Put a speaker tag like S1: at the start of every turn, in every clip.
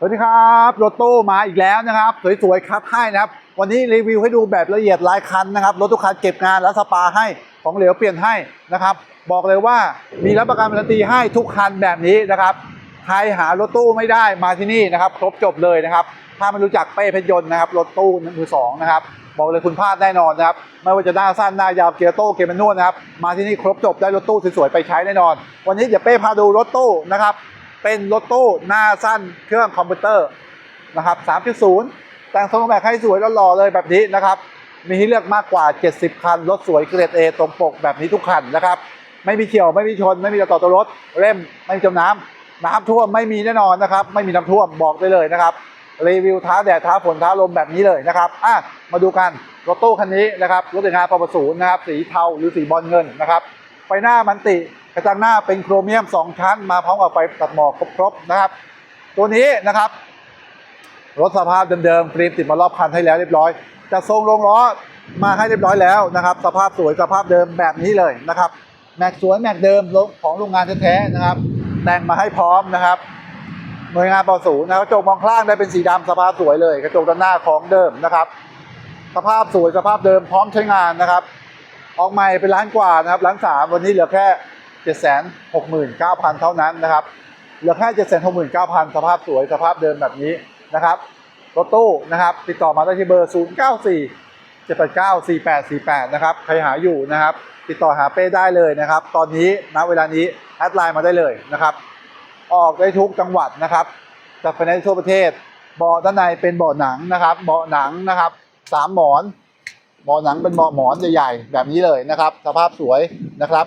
S1: สวัสดีครับรถตู้มาอีกแล้วนะครับ สวยๆคัดให้นะครับ วันนี้รีวิวให้ดูแบบละเอียดรายคันนะครับรถทุกคันเก็บงานและสปาให้ของเหลวเปลี่ยนให้นะครับ บอกเลยว่ามีรับประกันการันตีให้ทุกคันแบบนี้นะครับใครหารถตู้ไม่ได้มาที่นี่นะครับ ครบจบเลยนะครับ ถ้าไม่รู้จักเป้เพชรยนต์นะครับรถตู้มือสองนะครับบอกเลยคุณพลาดแน่นอนนะครับ ไม่ว่าจะหน้าสั้นหน้ายาวเกียร์โต้เกียร์แมนนวลนะครับ มาที่นี่ครบจบได้รถตู้สวยๆไปใช้แน่นอน วันนี้เดี๋ยวเป้พาดูรถตู้นะครับ เป็นรถตู้หน้าสั้นเครื่องคอมพิวเตอร์นะครับ 3.0 แต่งทรงแบบให้สวยแล้วหล่อเลยแบบนี้นะครับ มีให้เลือกมากกว่า 70 คัน รถสวยเกรด A ตรงปกแบบนี้ทุกคันนะครับ ไม่มีเฉียว ไม่มีชน ไม่มีต่อตัวรถ เล่ม ไม่มีจมน้ำน้ำท่วมไม่มีแน่นอนนะครับ ไม่มีน้ำท่วมบอกได้เลยนะครับ รีวิวท้าแดดท้าฝนท้าลมแบบนี้เลยนะครับ อะ มาดูกันรถตู้คันนี้นะครับ รถแต่งงานปปศูนย์นะครับ สีเทาหรือสีบอลเงินนะครับ ไฟหน้ามันติ ระจังหน้าเป็นโครเมียม 2 ชั้น มาพร้อมกับไฟตัดหมอกครบๆนะครับ ตัวนี้นะครับรถสภาพเดิมๆฟิล์มติดมารอบคันให้แล้วเรียบร้อยจะทรงลงล้อมาให้เรียบร้อยแล้วนะครับ สภาพสวยสภาพเดิมแบบนี้เลยนะครับแม็กสวยแม็กเดิมของโรงงานแท้ๆนะครับ แต่งมาให้พร้อมนะครับหน่วยงานปศูนะครับกระจกมองข้างได้เป็นสีดำสภาพสวยเลย กระจกด้านหน้าของเดิมนะครับ สภาพสวยสภาพเดิมพร้อมใช้งานนะครับ ออกใหม่เป็นล้านกว่านะครับล้านสามวันนี้เหลือแค่ เจ็ดแสนหกหมื่นเท่านั้นนะครับเหลือแค่เจ็ดแสนหกหมื่นเก้าพันสภาพสวยสภาพเดิมแบบนี้นะครับรถตู้นะครับ ติดต่อมาได้ที่เบอร์ศูนย์เก้าสี่เจ็ดแปดเก้าสี่แปดสี่แปดนะครับ ใครหาอยู่นะครับ ติดต่อหาเป้ได้เลยนะครับ ตอนนี้ณเวลานี้แอดไลน์มาได้เลยนะครับ ออกได้ทุกจังหวัดนะครับจากภายในทั่วประเทศเบาะด้านในเป็นเบาะหนังนะครับเบาะหนังนะครับสามหมอนเบาะหนังเป็นเบาะหมอนใหญ่ๆแบบนี้เลยนะครับ สภาพสวยนะครับ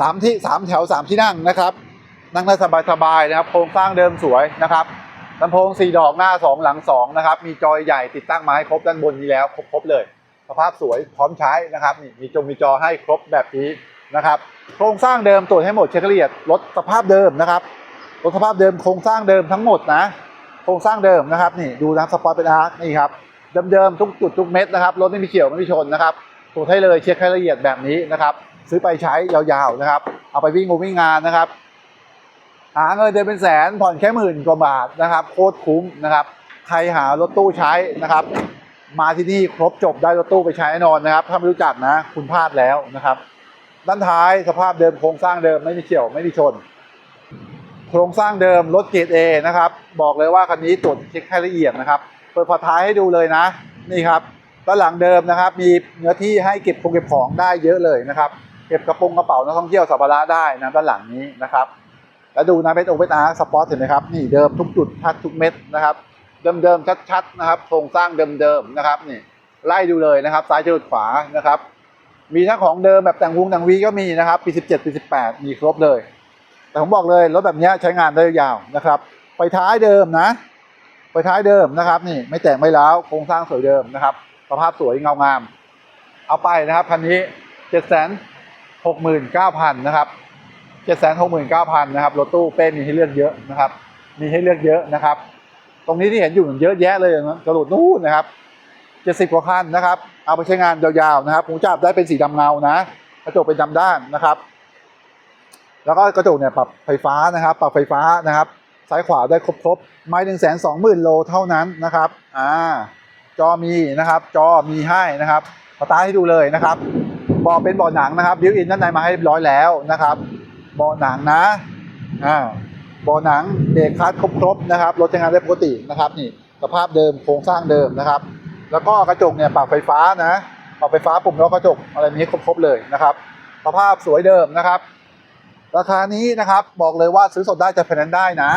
S1: สามที่สามแถวสามที่นั่งนะครับ นั่งได้สบายๆนะครับ โครงสร้างเดิมสวยนะครับลำโพงสี่ดอกหน้าสองหลังสองนะครับ มีจอยใหญ่ติดตั้งมาให้ครบด้านบนนี้แล้ว ครบๆเลย สภาพสวยพร้อมใช้นะครับนี่มีจงมีจอให้ครบแบบนี้นะครับ โครงสร้างเดิมตรวจให้หมดเช็คละเอียดรถสภาพเดิมนะครับรถสภาพเดิมโครงสร้างเดิมทั้งหมดนะ โครงสร้างเดิมนะครับ นี่ดูนะสปอร์ตเป็นอาร์คนี่ครับเดิมๆทุกจุดทุกเม็ดนะครับรถไม่มีเฉียวไม่มีชนนะครับตรวจให้เลยเช็คให้ละเอียดแบบนี้นะครับ ซื้อไปใช้ยาวๆนะครับ เอาไปวิ่งงวิ่งงานนะครับ หาเงินเดือนเป็นแสนผ่อนแค่หมื่นกว่าบาทนะครับ โคตรคุ้มนะครับ ใครหารถตู้ใช้นะครับ มาที่นี่ครบจบได้รถตู้ไปใช้แน่นอนนะครับ ถ้าไม่รู้จักนะ คุณพลาดแล้วนะครับ ด้านท้ายสภาพเดิมโครงสร้างเดิมไม่มีเฉียวไม่มีชน โครงสร้างเดิมรถเกรด A นะครับ บอกเลยว่าคันนี้ตรวจเช็คให้ละเอียดนะครับ เปิดฝาท้ายให้ดูเลยนะ นี่ครับด้านหลังเดิมนะครับ มีเนื้อที่ให้เก็บของเก็บของได้เยอะเลยนะครับ เก็บกระโปรงกระเป๋านักท่องเที่ยวสัมภาระได้นะด้านหลังนี้นะครับแล้วดูนะเป็นโอเปนอาร์สปอร์ตเห็นไหมครับนี่เดิมทุกจุดชัดทุกเม็ดนะครับเดิมๆชัดๆนะครับโครงสร้างเดิมๆนะครับนี่ไล่ดูเลยนะครับ ซ้ายจรดขวานะครับมีทั้งของเดิมแบบแต่งวงแต่งวีก็มีนะครับปี 17 ปี 18 มีครบเลย แต่ผมบอกเลยรถแบบนี้ใช้งานได้ยาวนะครับไฟท้ายเดิมนะไฟท้ายเดิมนะครับ นี่ไม่แต่งไม่แล้วโครงสร้างสวยเดิมนะครับสภาพสวยเงางาม เอาไปนะครับคันนี้ 769,000นะครับ769,000นะครับรถตู้เป้มีให้เลือกเยอะนะครับ มีให้เลือกเยอะนะครับ ตรงนี้ที่เห็นอยู่เยอะแยะเลยนะกระโดดนู่นนะครับเจ็ดสิบกว่าคันนะครับ เอาไปใช้งานยาวๆนะครับหูจับได้เป็นสีดำเงานะกระจกเป็นดำด้านนะครับ แล้วก็กระจกเนี่ยปรับไฟฟ้านะครับ ปรับไฟฟ้านะครับซ้ายขวาได้ครบๆ ไม่หนึ่งแสนสองหมื่นโลเท่านั้นนะครับ อ่า จอมีนะครับ จอมีให้นะครับสตาให้ดูเลยนะครับ บาะเป็นเบาะหนังนะครับบิวอินด้านในมาให้เรียบร้อยแล้วนะครับเบาะหนังนะอ่าเบาะหนังเบรกคลัตช์ครบๆนะครับรถใช้งานได้ปกตินะครับนี่สภาพเดิมโครงสร้างเดิมนะครับ แล้วก็กระจกเนี่ยปรับไฟฟ้านะปรับไฟฟ้าปุ่มล็อกกระจกอะไรนี้ครบๆเลยนะครับสภาพสวยเดิมนะครับ ราคานี้นะครับบอกเลยว่าซื้อสดได้จะแนนได้นะ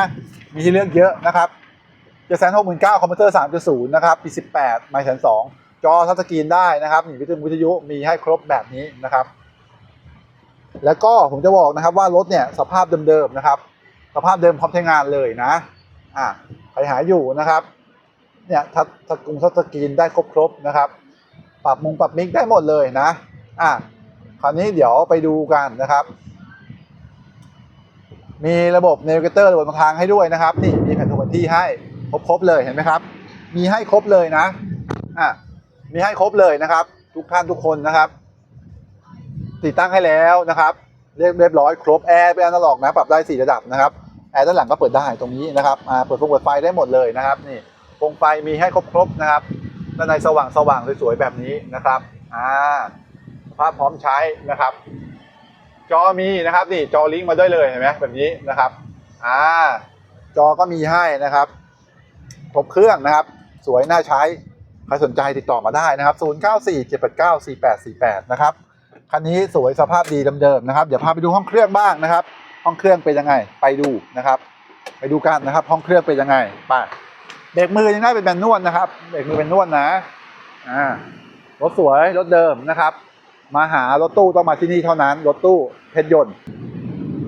S1: มีให้เลือกเยอะนะครับเจ็ดแสนหกหมื่นเก้าคอมพิวเตอร์สามจุดศูนย์นะครับปีสิบแปดไมค์แสนสอง จอทัชสกรีนได้นะครับมีวิทยุวิทยุมีให้ครบแบบนี้นะครับ แล้วก็ผมจะบอกนะครับว่ารถเนี่ยสภาพเดิมๆนะครับ สภาพเดิมพร้อมใช้งานเลยนะอ่าใครหาอยู่นะครับเนี่ยทัชกรุงทัชสกรีนได้ครบๆนะครับ ปรับมุงปรับมิกได้หมดเลยนะอ่าคราวนี้เดี๋ยวไปดูกันนะครับ มีระบบเนวิเกเตอร์ระบบทางให้ด้วยนะครับ นี่มีแผนที่ที่ให้ครบๆเลยเห็นไหมครับ มีให้ครบเลยนะอะ มีให้ครบเลยนะครับ ทุกท่านทุกคนนะครับ ติดตั้งให้แล้วนะครับ เรียบเรียบร้อยครบแอร์เป็นอนาล็อกนะปรับได้สี่ระดับนะครับแอร์ด้านหลังก็เปิดได้ตรงนี้นะครับเปิดฟงเปิดไฟได้หมดเลยนะครับนี่ฟงไฟมีให้ครบๆนะครับด้านในสว่างสว่างสวยๆแบบนี้นะครับอ่าภาพพร้อมใช้นะครับ จอมีนะครับนี่จอลิงก์มาด้วยเลยเห็นไหมแบบนี้นะครับอ่าจอก็มีให้นะครับครบเครื่องนะครับ สวยน่าใช้ ใครสนใจติดต่อมาได้นะครับ 0947894848 นะครับ คันนี้สวยสภาพดีเดิมๆนะครับ เดี๋ยวพาไปดูห้องเครื่องบ้างนะครับ ห้องเครื่องเป็นยังไง ไปดูนะครับ ไปดูกันนะครับ ห้องเครื่องเป็นยังไง ไป เบรกมือยังได้เป็นแมนนวลนะครับ เบรกมือเป็นนวลนะ อ่า รถสวย รถเดิมนะครับ มาหารถตู้ต้องมาที่นี่เท่านั้น รถตู้เพชรยนต์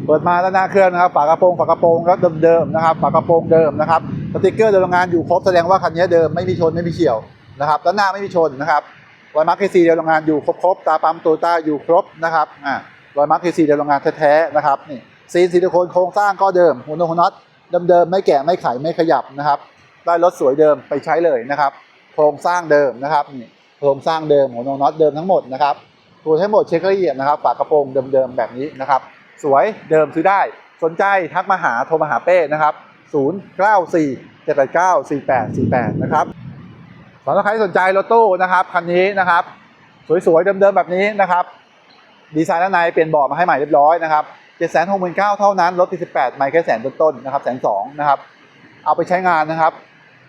S1: เปิดมาแล้วหน้าเครื่องนะครับ ฝากระโปรงฝากระโปรงแล้วเดิมๆนะครับ ฝากระโปรงเดิมนะครับ สติกเกอร์เดิมโรงงานอยู่ครบแสดงว่าคันนี้เดิมไม่มีชนไม่มีเฉี่ยว นะครับด้านหน้าไม่มีชนนะครับรอยมาร์คเคซีเดิมโรงงานอยู่ครบๆตาปั๊มโตต้าอยู่ครบนะครับอ่ารอยมาร์คเคซีเดิมโรงงานแท้ๆนะครับนี่ซีนซิลิโคนโครงสร้างก็เดิมหัวนงหัวน็อตเดิมๆไม่แกะไม่ไขไม่ขยับนะครับ ได้รถสวยเดิมไปใช้เลยนะครับ โครงสร้างเดิมนะครับนี่โครงสร้างเดิมหัวนงน็อตเดิมทั้งหมดนะครับตัวทั้งหมดเช็คละเอียดนะครับฝากระโปรงเดิมๆแบบนี้นะครับ สวยเดิมซื้อได้ สนใจทักมาหาโทรมาหาเป้นะครับ 0 9 4 7 8 9 4 8 4 8 นะครับ สำหรับใครสนใจรถตู้นะครับคันนี้นะครับ สวยๆเดิมๆแบบนี้นะครับ ดีไซน์ด้านในเปลี่ยนเบาะมาให้ใหม่เรียบร้อยนะครับ7 6 9 0 0 0เท่านั้นรถ48ไม่แค่แสนต้นๆนะครับแสนสองนะครับ เอาไปใช้งานนะครับ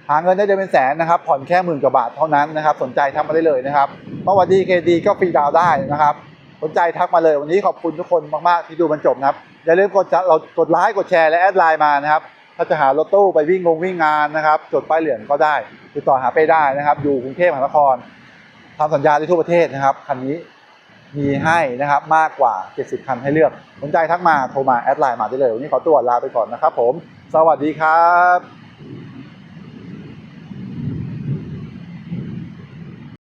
S1: หาเงินได้เดือนเป็นแสนนะครับ ผ่อนแค่หมื่นกว่าบาทเท่านั้นนะครับ สนใจทักมาได้เลยนะครับเมื่อวันดีเคดีก็ฟรีดาวได้นะครับสนใจทักมาเลยวันนี้ขอบคุณทุกคนมากๆที่ดูมันจบนะครับอย่าลืมกดเรากดไลค์กดแชร์และแอดไลน์มานะครับ ถ้าจะหารถตู้ไปวิ่งงงวิ่งงานนะครับ จดป้ายเหลืองก็ได้ ติดต่อหาไปได้นะครับ อยู่กรุงเทพมหานครทำสัญญาได้ทั่วประเทศนะครับ คันนี้มีให้นะครับมากกว่า 70 คันให้เลือกสนใจทักมาโทรมาแอดไลน์มาได้เลย วันนี้ขอตัวลาไปก่อนนะครับผม สวัสดีครับ